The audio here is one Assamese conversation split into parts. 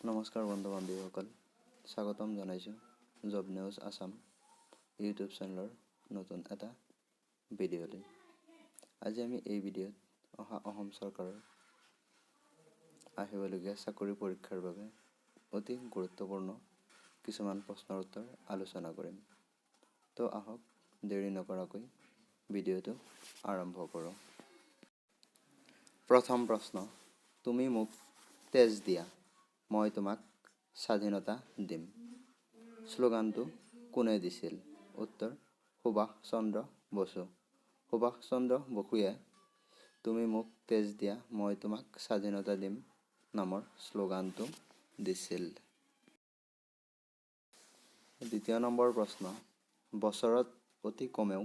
নমস্কাৰ বন্ধু বান্ধৱীসকল স্বাগতম জনাইছোঁ জব নিউজ আছাম ইউটিউব চেনেলৰ নতুন এটা ভিডিঅ'লৈ। আজি আমি এই ভিডিঅ'ত অহা অসম চৰকাৰৰ আহিবলগীয়া চাকৰি পৰীক্ষাৰ বাবে অতি গুৰুত্বপূৰ্ণ কিছুমান প্ৰশ্নৰ উত্তৰ আলোচনা কৰিম। তো আহক দেৰি নকৰাকৈ ভিডিঅ'টো আৰম্ভ কৰোঁ। প্ৰথম প্ৰশ্ন তুমি মোক তেজ দিয়া। মই তোমাক স্বাধীনতা দিম। শ্লোগানটো কোনে দিছিল? উত্তৰ সুভাষ চন্দ্ৰ বসু। সুভাষ চন্দ্ৰ বসুৱে তুমি মোক তেজ দিয়া মই তোমাক স্বাধীনতা দিম নামৰ শ্লোগানটো দিছিল। দ্বিতীয় নম্বৰ প্ৰশ্ন বছৰত অতি কমেও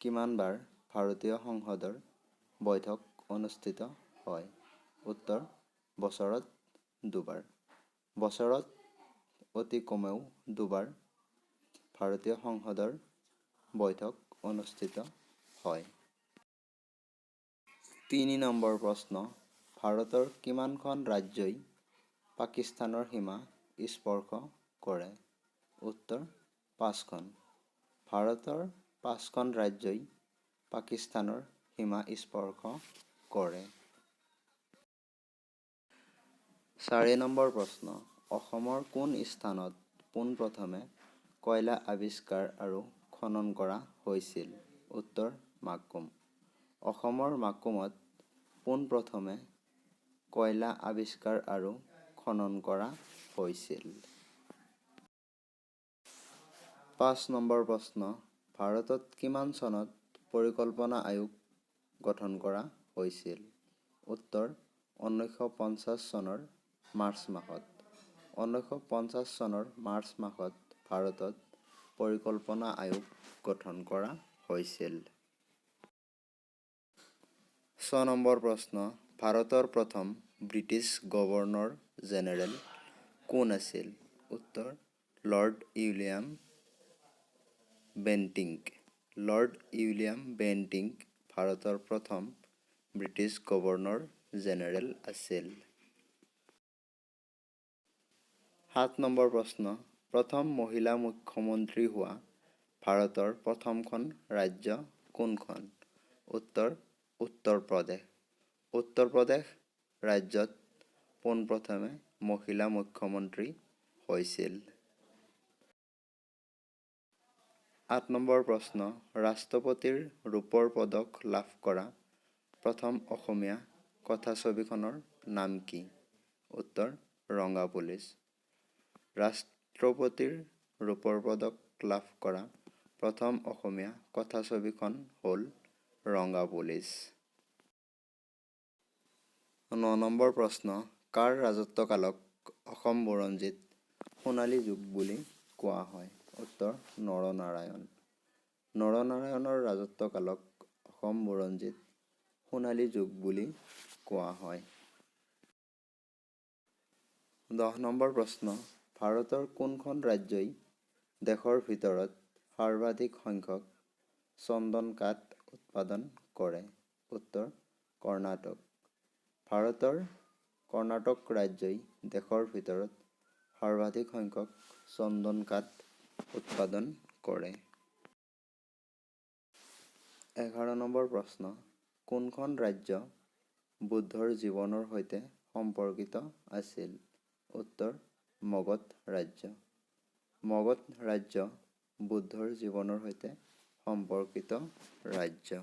কিমানবাৰ ভাৰতীয় সংসদৰ বৈঠক অনুষ্ঠিত হয়? উত্তৰ বছৰত দুবাৰ। বছৰত অতি কমেও দুবাৰ ভাৰতীয় সংসদৰ বৈঠক অনুষ্ঠিত হয়। তিনি নম্বৰ প্ৰশ্ন ভাৰতৰ কিমানখন ৰাজ্যই পাকিস্তানৰ সীমা স্পৰ্শ কৰে? উত্তৰ পাঁচখন। ভাৰতৰ পাঁচখন ৰাজ্যই পাকিস্তানৰ সীমা স্পৰ্শ কৰে। চাৰি নম্বৰ প্ৰশ্ন। অসমৰ কোন স্থানত পোনপ্ৰথমে কয়লা আৱিষ্কাৰ আৰু খনন কৰা হৈছিল? উত্তৰ মাকুম অসমৰ মাকুমত পোনপ্ৰথমে কয়লা আৱিষ্কাৰ আৰু খনন কৰা হৈছিল। পাঁচ নম্বৰ প্ৰশ্ন। ভাৰতত কিমান চনত পৰিকল্পনা আয়োগ গঠন কৰা হৈছিল? উত্তৰ ঊনৈছশ পঞ্চাছ চনৰ মাৰ্চ মাহত। ঊনৈছশ পঞ্চাছ চনৰ মাৰ্চ মাহত ভাৰতত পৰিকল্পনা আয়োগ গঠন কৰা হৈছিল। ছ নম্বৰ প্ৰশ্ন ভাৰতৰ প্ৰথম ব্ৰিটিছ গভৰ্ণৰ জেনেৰেল কোন আছিল? উত্তৰ Lord William Bentinck. Lord William Bentinck ভাৰতৰ প্ৰথম ব্ৰিটিছ গভৰ্ণৰ জেনেৰেল আছিল। সাত নম্বৰ প্ৰশ্ন প্ৰথম মহিলা মুখ্যমন্ত্ৰী হোৱা ভাৰতৰ প্ৰথমখন ৰাজ্য কোনখন? উত্তৰ উত্তৰ প্ৰদেশ। উত্তৰ প্ৰদেশ ৰাজ্যত পোনপ্ৰথমে মহিলা মুখ্যমন্ত্ৰী হৈছিল। আঠ নম্বৰ প্ৰশ্ন ৰাষ্ট্ৰপতিৰ ৰূপৰ পদক লাভ কৰা প্ৰথম অসমীয়া কথাছবিখনৰ নাম কি? উত্তৰ ৰঙা পুলিচ। ৰাষ্ট্ৰপতিৰ ৰূপৰ পদক লাভ কৰা প্ৰথম অসমীয়া কথাছবিখন হ'ল ৰঙা পুলিচ। ন নম্বৰ প্ৰশ্ন কাৰ ৰাজত্বকালক অসম বুৰঞ্জীত সোণালী যুগ বুলি কোৱা হয়? উত্তৰ নৰনাৰায়ণ। নৰনাৰায়ণৰ ৰাজত্বকালক অসম বুৰঞ্জীত সোণালী যুগ বুলি কোৱা হয়। দহ নম্বৰ প্ৰশ্ন ভাৰতৰ কোনখন ৰাজ্যই দেশৰ ভিতৰত সৰ্বাধিক সংখ্যক চন্দন কাঠ উৎপাদন কৰে? উত্তৰ কৰ্ণাটক। ভাৰতৰ কৰ্ণাটক ৰাজ্যই দেশৰ ভিতৰত সৰ্বাধিক সংখ্যক চন্দন কাঠ উৎপাদন কৰে। এঘাৰ নম্বৰ প্ৰশ্ন। কোনখন ৰাজ্য বুদ্ধৰ জীৱনৰ সৈতে সম্পৰ্কিত আছিল? উত্তৰ মগধ ৰাজ্য। মগধ ৰাজ্য বুদ্ধৰ জীৱনৰ সৈতে সম্পৰ্কিত ৰাজ্য।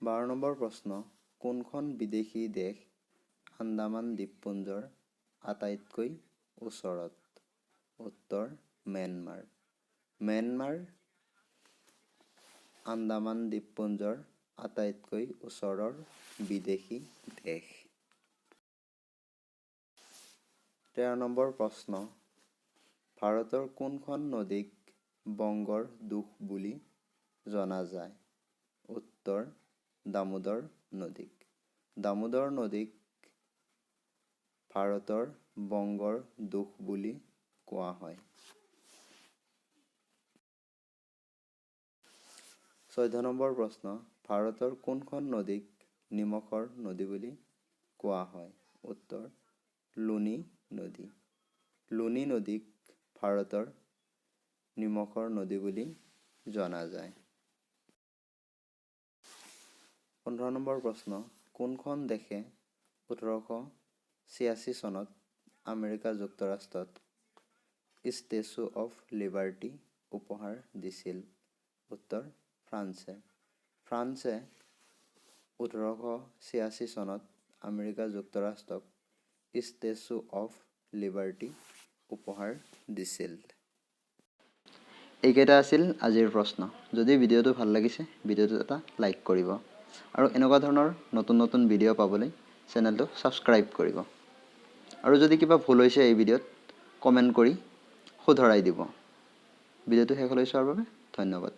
বাৰ নম্বৰ প্ৰশ্ন কোনখন বিদেশী দেশ আন্দামান দ্বীপপুঞ্জৰ আটাইতকৈ ওচৰত? উত্তৰ ম্যানমাৰ। ম্যানমাৰ আন্দামান দ্বীপপুঞ্জৰ আটাইতকৈ ওচৰৰ বিদেশী দেশ। তেৰ নম্বৰ প্ৰশ্ন। ভাৰতৰ কোনখন নদীক বংগৰ দুখ বুলি জনা যায়? উত্তৰ দামোদৰ নদীক। দামোদৰ নদীক ভাৰতৰ বংগৰ দুখ বুলি কোৱা হয়। চৈধ্য নম্বৰ প্ৰশ্ন। ভাৰতৰ কোনখন নদীক নিমখৰ নদী বুলি কোৱা হয়? উত্তৰ লুনি নদী। লুনি নদীক ভাৰতৰ নিমখৰ নদী বুলি জনা যায়। পোন্ধৰ নম্বৰ প্ৰশ্ন কোনখন দেশে ওঠৰশ ছিয়াশী চনত আমেৰিকা যুক্তৰাষ্ট্ৰত ষ্টেচু অফ লিবাৰ্টি উপহাৰ দিছিল? উত্তৰ ফ্ৰান্সে। ফ্ৰান্সে ওঠৰশ ছিয়াশী চনত আমেৰিকা যুক্তৰাষ্ট্ৰক ষ্টেচু অফ লিবাৰ্টি উপহাৰ দিছিল। এইকেইটা আছিল আজিৰ প্ৰশ্ন। যদি ভিডিঅ'টো ভাল লাগিছে ভিডিঅ'টো এটা লাইক কৰিব। আৰু এনেকুৱা ধৰণৰ নতুন নতুন ভিডিঅ' পাবলৈ চেনেলটো ছাবস্ক্ৰাইব কৰিব। আৰু যদি কিবা ভুল হৈছে এই ভিডিঅ'ত কমেণ্ট কৰি শুধৰাই দিব। ভিডিঅ'টো শেষলৈ চোৱাৰ বাবে ধন্যবাদ।